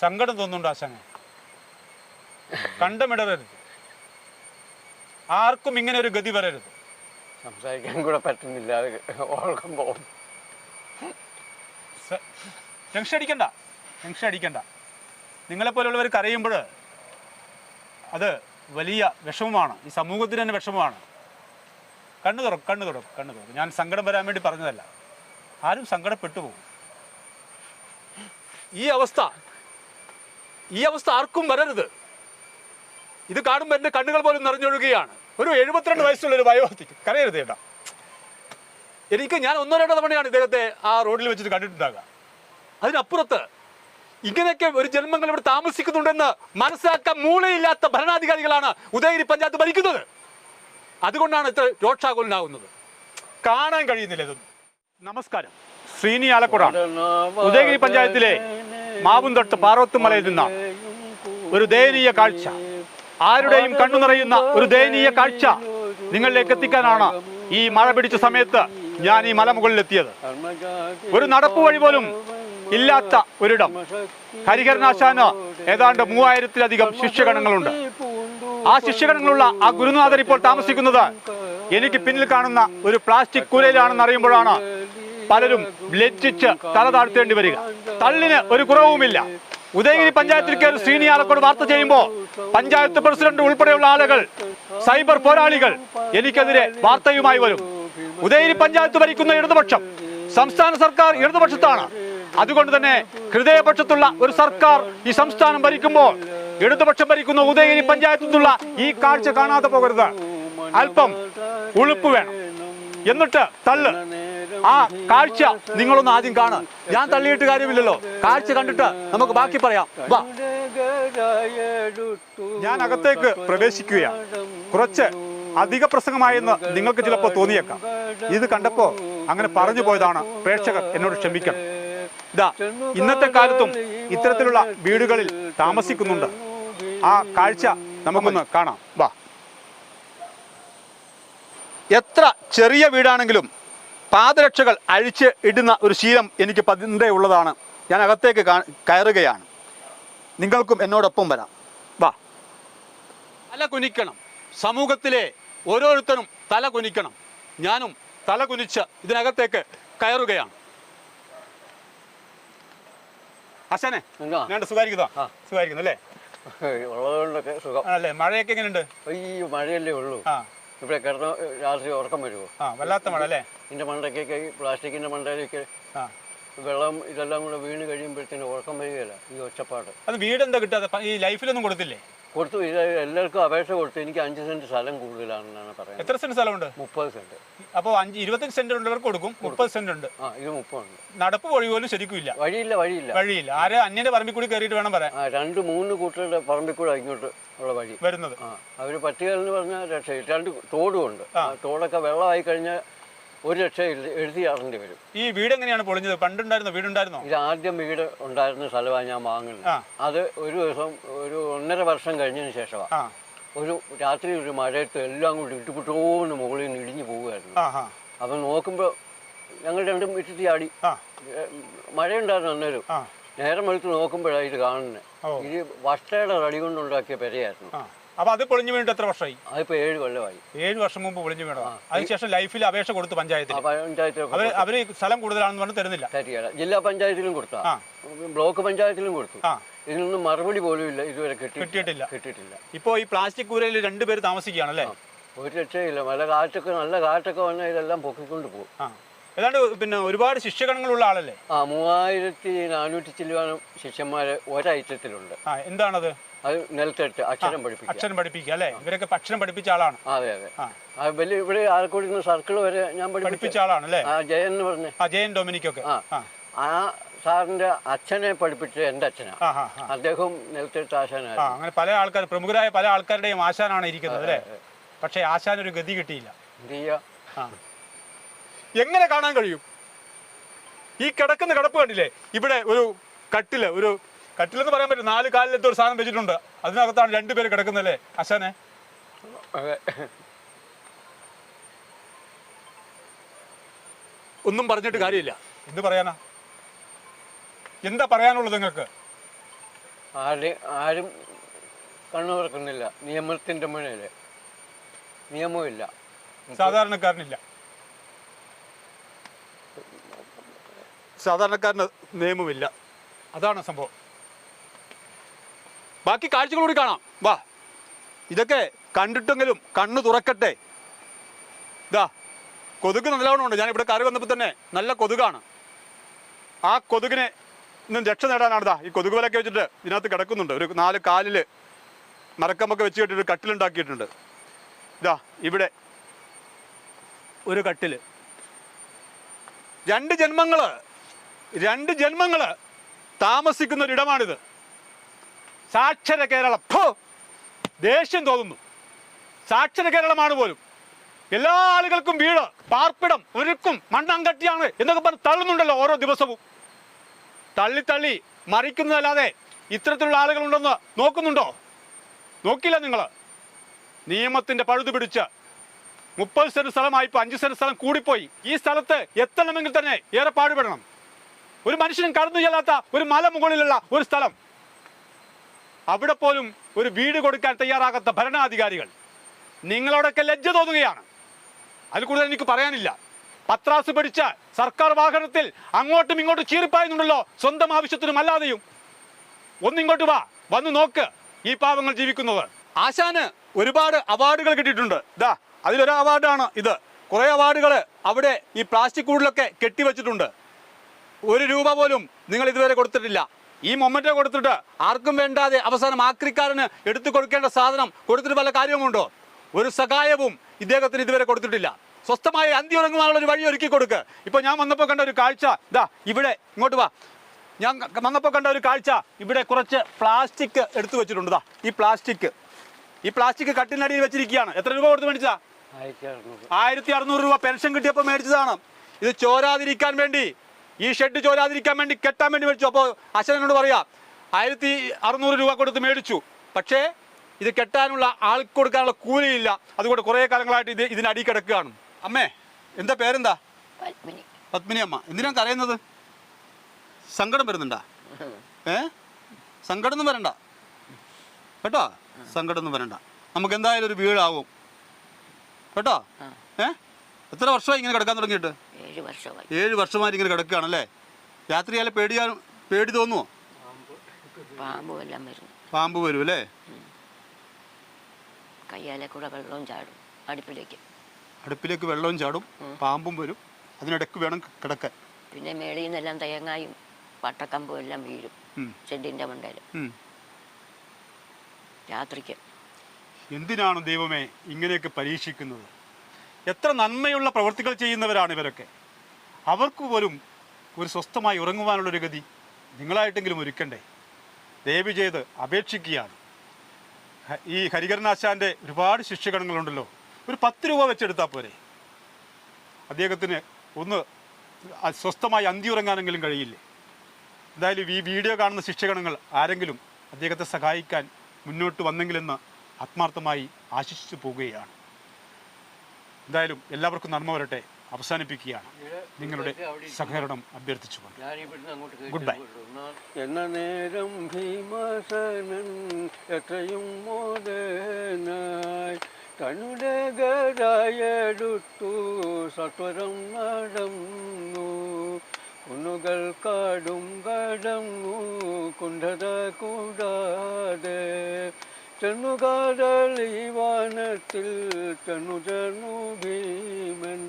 സങ്കടം തോന്നുന്നുണ്ട് ആശാനെ. കണ്ടമിടരുത് ആർക്കും ഇങ്ങനെ ഒരു ഗതി വരരുത്. സംസാരിക്കാൻ കൂടെ പറ്റുന്നില്ല. അത് ഓർക്കുമ്പോൾ ടെൻഷൻ അടിക്കണ്ട. ടെൻഷൻ അടിക്കണ്ട. നിങ്ങളെപ്പോലുള്ളവർ കരയുമ്പോൾ അത് വലിയ വിഷമമാണ്. ഈ സമൂഹത്തിന് തന്നെ വിഷമമാണ്. കണ്ണു തുറക്കും കണ്ണു തുറക്കും കണ്ണു തുറക്കും ഞാൻ സങ്കടം വരാൻ വേണ്ടി പറഞ്ഞതല്ല. ആരും സങ്കടപ്പെട്ടു പോകും. ഈ അവസ്ഥ ഈ അവസ്ഥ ആർക്കും വരരുത്. ഇത് കാണുമ്പോൾ എന്റെ കണ്ണുകൾ പോലും നിറഞ്ഞൊഴുകുകയാണ്. ഒരു എഴുപത്തിരണ്ട് വയസ്സുള്ള ഒരു വയോധിക്ക് കരയരുത് ചേട്ടാ എനിക്ക് ഞാൻ ഒന്നോ രണ്ടോ തവണയാണ് ഇദ്ദേഹത്തെ ആ റോഡിൽ വെച്ചിട്ട് കണ്ടിട്ടുണ്ടാകുക അതിനപ്പുറത്ത് ഇങ്ങനെയൊക്കെ ഒരു ജന്മങ്ങൾ ഇവിടെ താമസിക്കുന്നുണ്ടെന്ന് മനസ്സിലാക്കാൻ മൂളയില്ലാത്ത ഭരണാധികാരികളാണ് ഉദയഗിരി പഞ്ചായത്ത് ഭരിക്കുന്നത്. അതുകൊണ്ടാണ് ഇത്ര രോക്ഷാകുലനാകുന്നത് കാണാൻ കഴിയുന്നില്ല ഇതൊന്നും. നമസ്കാരം. ശ്രീനി ആലക്കുടാണ്. ഉദയഗിരി പഞ്ചായത്തിലെ മാവുംതൊട്ട് പാറോത്തുമലയിൽ നിന്നാണ് ഒരു ദയനീയ കാഴ്ച. ആരുടെയും കണ്ണു നിറയുന്ന ഒരു ദയനീയ കാഴ്ച നിങ്ങളിലേക്ക് എത്തിക്കാനാണ് ഈ മഴ പിടിച്ച സമയത്ത് ഞാൻ ഈ മലമുകളിലെത്തിയത്. ഒരു നടപ്പ് വഴി പോലും ഇല്ലാത്ത ഒരിടം. ഹരിഹരനാശാന് ഏതാണ്ട് മൂവായിരത്തിലധികം ശിഷ്യഗണങ്ങളുണ്ട്. ആ ശിഷ്യഗണങ്ങളുള്ള ആ ഗുരുനാഥൻ ഇപ്പോൾ താമസിക്കുന്നത് എനിക്ക് പിന്നിൽ കാണുന്ന ഒരു പ്ലാസ്റ്റിക് കൂലയിലാണെന്ന് അറിയുമ്പോഴാണ് പലരും ലജ്ജിച്ച് തല താഴ്ത്തേണ്ടി വരിക. തള്ളിന് ഒരു കുറവുമില്ല. ഉദയഗിരി പഞ്ചായത്തിൽ കയറി ശ്രീനിയാലക്കോട് വാർത്ത ചെയ്യുമ്പോൾ പഞ്ചായത്ത് പ്രസിഡന്റ് ഉൾപ്പെടെയുള്ള ആളുകൾ സൈബർ പോരാളികൾ എനിക്കെതിരെ വാർത്തയുമായി വരും. ഉദയഗിരി പഞ്ചായത്ത് ഭരിക്കുന്ന ഇടതുപക്ഷം സംസ്ഥാന സർക്കാർ ഇടതുപക്ഷത്താണ്. അതുകൊണ്ട് തന്നെ ഹൃദയപക്ഷത്തുള്ള ഒരു സർക്കാർ ഈ സംസ്ഥാനം ഭരിക്കുമ്പോൾ ഇടതുപക്ഷം ഭരിക്കുന്ന ഉദയഗിരി പഞ്ചായത്തിൽ നിന്നുള്ള ഈ കാഴ്ച കാണാതെ പോകരുത്. അല്പം ഉളുപ്പ് വേണം. എന്നിട്ട് തള്ള്. ആ കാഴ്ച നിങ്ങളൊന്ന് ആദ്യം കാണുക. ഞാൻ തള്ളിയിട്ട് കാര്യമില്ലല്ലോ. കാഴ്ച കണ്ടിട്ട് നമുക്ക് ബാക്കി പറയാം. വാ. ഞാൻ അകത്തേക്ക് പ്രവേശിക്കുകയാണ്. കുറച്ച് അധിക പ്രസംഗമായെന്ന് നിങ്ങൾക്ക് ചിലപ്പോൾ തോന്നിയേക്കാം. ഇത് കണ്ടപ്പോ അങ്ങനെ പറഞ്ഞു പോയതാണ് പ്രേക്ഷകർ എന്നോട് ക്ഷമിക്കണം. ഇതാ ഇന്നത്തെ കാലത്തും ഇത്തരത്തിലുള്ള വീടുകളിൽ താമസിക്കുന്നുണ്ട്. ആ കാഴ്ച നമുക്കൊന്ന് കാണാം. വാ. എത്ര ചെറിയ വീടാണെങ്കിലും പാദരക്ഷകൾ അഴിച്ച് ഇടുന്ന ഒരു ശീലം എനിക്ക് പതിന്റെ ഉള്ളതാണ് ഞാൻ അകത്തേക്ക് കയറുകയാണ്. നിങ്ങൾക്കും എന്നോടൊപ്പം വരാം. വാ. തല കുനിക്കണം. സമൂഹത്തിലെ ഓരോരുത്തരും തല കുനിക്കണം. ഞാനും തല കുനിച്ച് ഇതിനകത്തേക്ക് കയറുകയാണ്. അശനെ? ഞാൻ സുഖായിരിക്കുന്നോ. സുഖായിരിക്കുന്നു അല്ലേ? ഉള്ളതുകൊണ്ടൊക്കെ സുഖം. അല്ലേ മഴയൊക്കെ എങ്ങനെയുണ്ട്? ഈ മഴയല്ലേ ഉള്ളൂ. ആ. ഇവിടെ കിടന്ന രാത്രി ഉറക്കം വരുമോ ആ വല്ലാത്ത മഴ അല്ലേ? ഇതിന്റെ മണ്ടയ്ക്കൊക്കെ ഈ പ്ലാസ്റ്റിക്കിന്റെ മണ്ടയിലേക്ക് ആ. വെള്ളം ഇതെല്ലാം കൂടെ വീണ് കഴിയുമ്പോഴത്തേനും ഉറക്കം വരികയില്ല ഈ ഒച്ചപ്പാട്. അത് വീടെന്താ എന്താ കിട്ടാതെ ഈ ലൈഫിലൊന്നും കൊടുത്തില്ലേ? കൊടുത്തു. ഇത് എല്ലാവർക്കും അപേക്ഷ കൊടുത്തു. എനിക്ക് അഞ്ച് സെന്റ് സ്ഥലം കൂടുതലാണെന്നാണ് പറയുന്നത്. എത്ര സെന്റ് സ്ഥലമുണ്ട്? മുപ്പത് സെന്റ്. അപ്പോൾ അഞ്ച് ഇരുപത്തഞ്ച് സെന്റ് ഉള്ളവർക്ക് കൊടുക്കും. മുപ്പത് സെന്റ് ഉണ്ട്. ആ ഇത് മുപ്പതുണ്ട്. നടപ്പ് വഴി പോലും ശരിക്കും ഇല്ല. വഴിയില്ല വഴിയില്ല. വഴിയില്ല. ആരെ അന്യന്റെ പറമ്പിൽ കൂടി കയറിയിട്ട് വേണം പറയാൻ ആ രണ്ട് മൂന്ന് കൂട്ടരുടെ പറമ്പിൽ കൂടെ ഇങ്ങോട്ട് ഉള്ള വഴി. വരുന്നത്. ആ അവർ പട്ടികയെന്ന് പറഞ്ഞാൽ രക്ഷയില്ല. രണ്ട് തോടുമുണ്ട് ആ തോടൊക്കെ വെള്ളമായി കഴിഞ്ഞാൽ ഒരു ലക്ഷം എഴുതി അറിഞ്ഞു വരും. ഈ വീട് എങ്ങനെയാണ് പൊളിഞ്ഞത്? പണ്ടുണ്ടായിരുന്നോ? വീടുണ്ടായിരുന്നോ? ഇത് ആദ്യം വീട് ഉണ്ടായിരുന്ന സ്ഥലമാണ് ഞാൻ വാങ്ങുന്നത്. അത് ഒരു ദിവസം ഒരു ഒന്നര വർഷം കഴിഞ്ഞതിന് ശേഷമാണ് ഒരു രാത്രി ഒരു മഴയത്ത് എല്ലാം കൂടി ഇട്ടുപുട്ടോന്ന് മുകളിൽ നിന്ന് ഇടിഞ്ഞു പോവുകയായിരുന്നു അപ്പൊ നോക്കുമ്പോ നോക്കുമ്പോൾ ഞങ്ങൾ രണ്ടും ഇട്ടിട്ട് ചാടി. മഴയുണ്ടായിരുന്നു അന്നേരം. നേരം വെളുത്ത് നോക്കുമ്പോഴാണ് ഇത് കാണുന്നത്. ഇത് വഷ്ടയുടെ റടി കൊണ്ടുണ്ടാക്കിയ പെരയായിരുന്നു. അപ്പൊ അത് പൊളിഞ്ഞു വീണിട്ട് എത്ര വർഷമായി? ഏഴ് കൊല്ലമായി. ഏഴ് വർഷം മുമ്പ് പൊളിഞ്ഞു വീണതാ. അതിനുശേഷം ലൈഫിൽ അപേക്ഷ കൊടുത്തു പഞ്ചായത്തിൽ. അവർ അവർ സ്ഥലം കൂടുതലാണെന്ന് പറഞ്ഞ് തരുന്നില്ല. തരികയില്ല ജില്ലാ പഞ്ചായത്തിലും കൊടുത്തു. ബ്ലോക്ക് പഞ്ചായത്തിലും കൊടുത്തു. ആ. ഇതിനൊന്നും മറുപടി പോലും ഇല്ല. ഇതുവരെ കിട്ടി കിട്ടിയിട്ടില്ല. കിട്ടിയിട്ടില്ല. ഇപ്പോ ഈ പ്ലാസ്റ്റിക് കൂരയിൽ രണ്ടുപേര് താമസിക്കുകയാണല്ലേ ഒരു രക്ഷയില്ല. നല്ല കാറ്റൊക്കെ നല്ല കാറ്റൊക്കെ വന്നാൽ ഇതെല്ലാം പൊക്കിക്കൊണ്ട് പോകും. ആ. ഏതാണ്ട് പിന്നെ ഒരുപാട് ശിക്ഷകണങ്ങളുള്ള ആളല്ലേ? ആ മൂവായിരത്തി നാനൂറ്റി ചില്ലുവാനും ശിഷ്യന്മാർ ഒരൈറ്റത്തിലുണ്ട്. ആ എന്താണത്? അത് അക്ഷരം അക്ഷരം പഠിപ്പിക്കുക അല്ലേ? ഇവരൊക്കെ അക്ഷരം പഠിപ്പിച്ച ആളാണ്. അതെ അതെ. ആ. വലിയ ഇവിടെ ആലക്കോട് നിന്ന് സർക്കിൾ വരെ ഞാൻ പഠിപ്പിച്ച ആളാണ് അല്ലേ? ആ ജയൻ എന്ന് പറഞ്ഞ. ആ ജയൻ ഡൊമിനിക്കൊക്കെ. ആ. സാറിന്റെ അച്ഛനെ പഠിപ്പിച്ച എന്റെ അച്ഛനാണ്. അദ്ദേഹം നിലത്തെടുത്ത ആശാനാണ് അങ്ങനെ പല ആൾക്കാർ പ്രമുഖരായ പല ആൾക്കാരുടെയും ആശാനാണ് ഇരിക്കുന്നത് അല്ലേ? പക്ഷേ ആശാൻ ഒരു ഗതി കിട്ടിയില്ല. എങ്ങനെ കാണാൻ കഴിയും? ഈ കിടക്കുന്ന കിടപ്പ് കണ്ടില്ലേ? ഇവിടെ ഒരു കട്ടിൽ ഒരു കട്ടിലെന്ന് പറയാൻ പറ്റും നാല് കാലിലത്തെ ഒരു സാധനം വെച്ചിട്ടുണ്ട്. അതിനകത്താണ് രണ്ടുപേര് കിടക്കുന്നല്ലേ? അശാനെ. അതെ. ഒന്നും പറഞ്ഞിട്ട് കാര്യമില്ല. എന്ത് പറയാനാ? എന്താ പറയാനുള്ളത് നിങ്ങൾക്ക്? ആരും ആരും കണ്ണു തുറക്കുന്നില്ല. നിയമത്തിന്റെ മുന്നിൽ നിയമമില്ല സാധാരണക്കാരനില്ല. സാധാരണക്കാരന് നിയമമില്ല അതാണ് സംഭവം. ബാക്കി കാഴ്ചകൾ കൂടി കാണാം. വാ. ഇതൊക്കെ കണ്ടിട്ടെങ്കിലും കണ്ണു തുറക്കട്ടെ. ഇതാ കൊതുക് നല്ലവണ്ണം ഉണ്ട്. ഞാൻ ഇവിടെ കറി വന്നപ്പോൾ തന്നെ നല്ല കൊതുകാണ്. ആ കൊതുകിനെ ഇന്നും രക്ഷ നേടാനാണ് ഇതാ ഈ കൊതുക് വലൊക്കെ വെച്ചിട്ട് ഇതിനകത്ത് കിടക്കുന്നുണ്ട്. ഒരു നാല് കാലിൽ മരക്കമ്പൊക്കെ വെച്ച് കെട്ടിട്ട് കട്ടിലുണ്ടാക്കിയിട്ടുണ്ട്. ഇതാ ഇവിടെ ഒരു കട്ടിൽ. രണ്ട് ജന്മങ്ങൾ രണ്ട് ജന്മങ്ങൾ താമസിക്കുന്ന ഒരിടമാണിത് സാക്ഷര കേരളം! ദേഷ്യം തോന്നുന്നു. സാക്ഷര കേരളമാണ് പോലും. എല്ലാ ആളുകൾക്കും വീട് പാർപ്പിടം ഒരുക്കും മണ്ണാങ്കട്ടിയാണ് എന്നൊക്കെ പറഞ്ഞ് തള്ളുന്നുണ്ടല്ലോ ഓരോ ദിവസവും. തള്ളി തള്ളി മറിക്കുന്നതല്ലാതെ ഇത്തരത്തിലുള്ള ആളുകളുണ്ടെന്ന് നോക്കുന്നുണ്ടോ? നോക്കില്ല നിങ്ങൾ നിയമത്തിന്റെ പഴുതു പിടിച്ച് മുപ്പത് സെന്റ് സ്ഥലമായി ഇപ്പൊ അഞ്ച് സെന്റ് സ്ഥലം കൂടിപ്പോയി. ഈ സ്ഥലത്ത് എത്തണമെങ്കിൽ തന്നെ ഏറെ പാടുപെടണം. ഒരു മനുഷ്യനും കടന്നു ചെല്ലാത്ത ഒരു മല മുകളിലുള്ള ഒരു സ്ഥലം. അവിടെ പോലും ഒരു വീട് കൊടുക്കാൻ തയ്യാറാകാത്ത ഭരണാധികാരികൾ നിങ്ങളോടൊക്കെ ലജ്ജ തോന്നുകയാണ്. അതിൽ കൂടുതൽ എനിക്ക് പറയാനില്ല. പത്രാസ് പിടിച്ച സർക്കാർ വാഹനത്തിൽ അങ്ങോട്ടും ഇങ്ങോട്ടും ചീറിപ്പായുന്നുണ്ടല്ലോ സ്വന്തം ആവശ്യത്തിനും അല്ലാതെയും. ഒന്നിങ്ങോട്ട് വാ വന്ന് നോക്ക് ഈ പാവങ്ങൾ ജീവിക്കുന്നത്. ആശാന് ഒരുപാട് അവാർഡുകൾ കിട്ടിയിട്ടുണ്ട്. ഇതാ അതിലൊരു അവാർഡാണ് ഇത്. കുറേ അവാർഡുകൾ അവിടെ ഈ പ്ലാസ്റ്റിക് കൂടിലൊക്കെ കെട്ടിവെച്ചിട്ടുണ്ട്. ഒരു രൂപ പോലും നിങ്ങൾ ഇതുവരെ കൊടുത്തിട്ടില്ല. ഈ മൊമെന്റോ കൊടുത്തിട്ട് ആർക്കും വേണ്ടാതെ അവസാനം ആക്രിക്കാരന് എടുത്തു കൊടുക്കേണ്ട സാധനം കൊടുത്തിട്ട് വല്ല കാര്യവുമുണ്ടോ? ഒരു സഹായവും ഇദ്ദേഹത്തിന് ഇതുവരെ കൊടുത്തിട്ടില്ല. സ്വസ്ഥമായി അന്തി ഉറങ്ങുവാനുള്ള ഒരു വഴി ഒരുക്കി കൊടുക്ക്. ഇപ്പൊ ഞാൻ വന്നപ്പോൾ കണ്ട ഒരു കാഴ്ച ഇതാ ഇവിടെ ഇങ്ങോട്ട് വാ. ഞാൻ വന്നപ്പോ വന്നപ്പോൾ കണ്ട ഒരു കാഴ്ച ഇവിടെ കുറച്ച് പ്ലാസ്റ്റിക് എടുത്തു വെച്ചിട്ടുണ്ട് ദാ ഈ പ്ലാസ്റ്റിക് ഈ പ്ലാസ്റ്റിക് കട്ടിനടിയിൽ വെച്ചിരിക്കുകയാണ്. എത്ര രൂപ കൊടുത്ത് മേടിച്ചാ ആയിരത്തി അറുന്നൂറ്. ആയിരത്തി അറുന്നൂറ് രൂപ പെൻഷൻ കിട്ടിയപ്പോൾ മേടിച്ചതാണ്. ഇത് ചോരാതിരിക്കാൻ വേണ്ടി ഈ ഷെഡ് ചോരാതിരിക്കാൻ വേണ്ടി കെട്ടാൻ വേണ്ടി മേടിച്ചു. അപ്പോൾ അശ്വനോട് പറയാം ആയിരത്തി അറുന്നൂറ് രൂപ കൊടുത്ത് മേടിച്ചു. പക്ഷേ ഇത് കെട്ടാനുള്ള ആൾക്ക് കൊടുക്കാനുള്ള കൂലിയില്ല. അതുകൊണ്ട് കുറേ കാലങ്ങളായിട്ട് ഇത് ഇതിനടി കിടക്കുകയാണ്. അമ്മേ എന്താ പേരെന്താ? പത്മിനി. അമ്മ. എന്തിനാ കരയുന്നത്? സങ്കടം വരുന്നുണ്ടാ? ഏ? സങ്കടം ഒന്നും വരണ്ട. കേട്ടോ? സങ്കടം ഒന്നും വരണ്ട. നമുക്ക് എന്തായാലും ഒരു വീടാവും. കേട്ടോ? ഏ? എത്ര വർഷമായി ഇങ്ങനെ കിടക്കാൻ തുടങ്ങിയിട്ട്? ഏഴ് വർഷമായി. ഏഴ് വർഷമായിട്ട് ഇങ്ങനെ കിടക്കുകയാണല്ലേ? രാത്രിയാലെ പേടിയാ പേടി തോന്നുമോ പാമ്പും എല്ലാം വരും പാമ്പ് വരും അല്ലേ കയ്യാലെ കൂടെ വെള്ളവും ചാടും അടുപ്പിലേക്ക്. അടുപ്പിലേക്ക് വെള്ളവും ചാടും പാമ്പും വരും. അതിനിടയ്ക്ക് വേണം കിടക്കാൻ. പിന്നെ മേളിൽ നിന്നെല്ലാം തേങ്ങായും പട്ടക്കമ്പും എല്ലാം വീഴും ചെടിന്റെ മണ്ടയിൽ രാത്രിക്ക്. എന്തിനാണ് ദൈവമേ ഇങ്ങനെയൊക്കെ പരീക്ഷിക്കുന്നത്? എത്ര നന്മയുള്ള പ്രവൃത്തികൾ ചെയ്യുന്നവരാണ് ഇവരൊക്കെ. അവർക്ക് പോലും ഒരു സ്വസ്ഥമായി ഉറങ്ങുവാനുള്ളൊരു ഗതി നിങ്ങളായിട്ടെങ്കിലും ഒരുക്കണ്ടേ? ദയവ് ചെയ്ത് അപേക്ഷിക്കുകയാണ്. ഈ ഹരികരനാശാന്റെ ഒരുപാട് ശിക്ഷകണങ്ങളുണ്ടല്ലോ ഒരു പത്ത് രൂപ വെച്ചെടുത്താൽ പോരെ. അദ്ദേഹത്തിന് ഒന്ന് സ്വസ്ഥമായി അന്തി ഉറങ്ങാനെങ്കിലും കഴിയില്ലേ? എന്തായാലും ഈ വീഡിയോ കാണുന്ന ശിക്ഷകണങ്ങൾ ആരെങ്കിലും അദ്ദേഹത്തെ സഹായിക്കാൻ മുന്നോട്ട് വന്നെങ്കിലെന്ന് ആത്മാർത്ഥമായി ആശിച്ചു പോവുകയാണ്. എന്തായാലും എല്ലാവർക്കും നന്മ വരട്ടെ. അവസാനിപ്പിക്കുകയാണ്. നിങ്ങളുടെ സഹകരണം അഭ്യർത്ഥിച്ചുകൊണ്ട്. ഗുഡ് ബൈ എന്ന നേരം ഭീമസനൻ എത്രയും മോദനായി തന്നെ ഗതായെടുത്തു സത്വരം നടന്നു. കുന്നുകൾ കാടും കടന്നു. കുണ്ഠത കൂടാതെ ചെന്നുകാടളി വാനത്തിൽ ചെന്നു ചെന്നു ഭീമൻ.